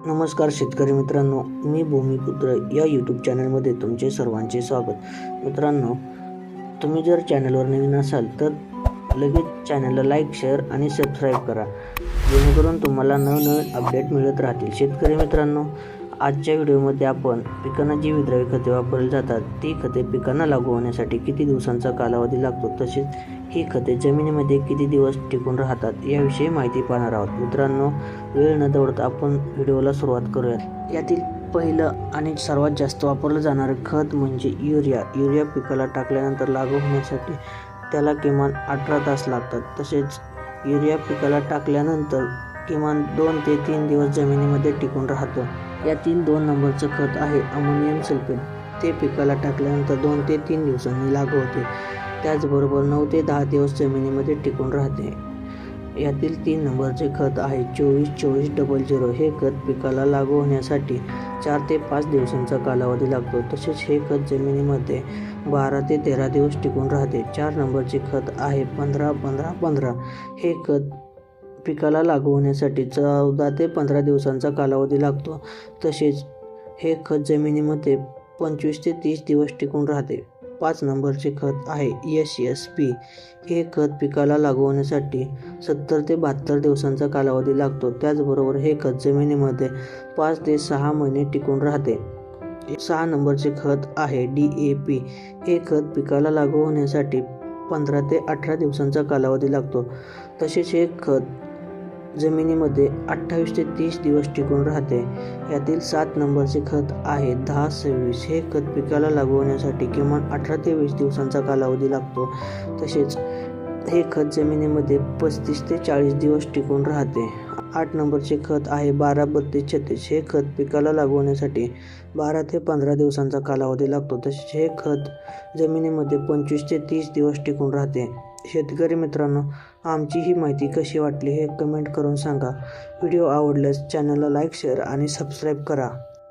नमस्कार शेतकरी मित्रांनो मी भूमिपुत्र या यूट्यूब चॅनलमध्ये तुमचे सर्वांचे स्वागत. मित्रांनो तुम्ही जर चॅनलवर नवीन असाल तर लगेच चॅनलला लाईक शेअर आणि सबस्क्राईब करा. जेणेकरून तुम्हाला नवनवीन अपडेट मिळत राहतील. शेतकरी मित्रांनो आजच्या व्हिडिओमध्ये आपण पिकांना जी विद्रावी खते वापरली जातात ती खते पिकांना लागू होण्यासाठी किती दिवसांचा कालावधी लागतो? तसेच ही खते जमिनीमध्ये किती दिवस टिकून राहतात याविषयी माहिती पाहणार आहोत. मित्रांनो वेळ न दौडता आपण व्हिडिओला सुरुवात करूयात. यातील पहिलं आणि सर्वात जास्त वापरलं जाणारं खत म्हणजे युरिया. युरिया पिकाला टाकल्यानंतर लागू होण्यासाठी त्याला किमान अठरा तास लागतात. तसेच युरिया पिकाला टाकल्यानंतर किमान दोन ते तीन दिवस जमिनीमध्ये टिकून राहतो. यातील दोन नंबरचं खत आहे अमोनियम सल्फेट. ते पिकाला टाकल्यानंतर दोन ते तीन दिवसांनी लागू होते. त्याचबरोबर नऊ ते दहा दिवस जमिनीमध्ये टिकून राहते. यातील तीन नंबरचे खत आहे चोवीस चोवीस डबल झिरो. हे खत पिकाला लागू होण्यासाठी चार ते पाच दिवसांचा कालावधी लागतो. तसेच हे खत जमिनीमध्ये बारा ते तेरा दिवस टिकून राहते. चार नंबरचे खत आहे पंधरा पंधरा पंधरा. हे खत पिकाला लागू होण्यासाठी चौदा ते पंधरा दिवसांचा कालावधी लागतो. तसेच हे खत जमिनीमध्ये पंचवीस ते तीस दिवस टिकून राहते. पाच नंबरचे खत आहे. एस एस पी हे खत पिकाला लागू होण्यासाठी सत्तर ते बहात्तर दिवसांचा कालावधी लागतो. त्याचबरोबर हे खत जमिनीमध्ये पाच ते सहा महिने टिकून राहते. सहा नंबरचे खत आहे. डी ए पी हे खत पिकाला लागू होण्यासाठी पंधरा ते अठरा दिवसांचा कालावधी लागतो. तसेच हे खत जमिनीमध्ये अठ्ठावीस ते तीस दिवस टिकून राहते. यातील सात नंबरचे खत आहे. दहा सव्वीस हे खत पिकाला लागवण्यासाठी किमान अठरा ते वीस दिवसांचा कालावधी लागतो. तसेच हे खत जमिनीमध्ये पस्तीस ते चाळीस दिवस टिकून राहते. आठ नंबरचे खत आहे. बारा बत्तीस छत्तीस हे खत पिकाला लागवण्यासाठी बारा ते पंधरा दिवसांचा कालावधी लागतो. तसेच हे खत जमिनीमध्ये पंचवीस ते तीस दिवस टिकून राहते. शेतकरी मित्रांनो आमची ही माहिती कशी वाटली हे कमेंट करून सांगा. व्हिडिओ आवडल्यास चॅनलला लाईक शेअर आणि सबस्क्राईब करा.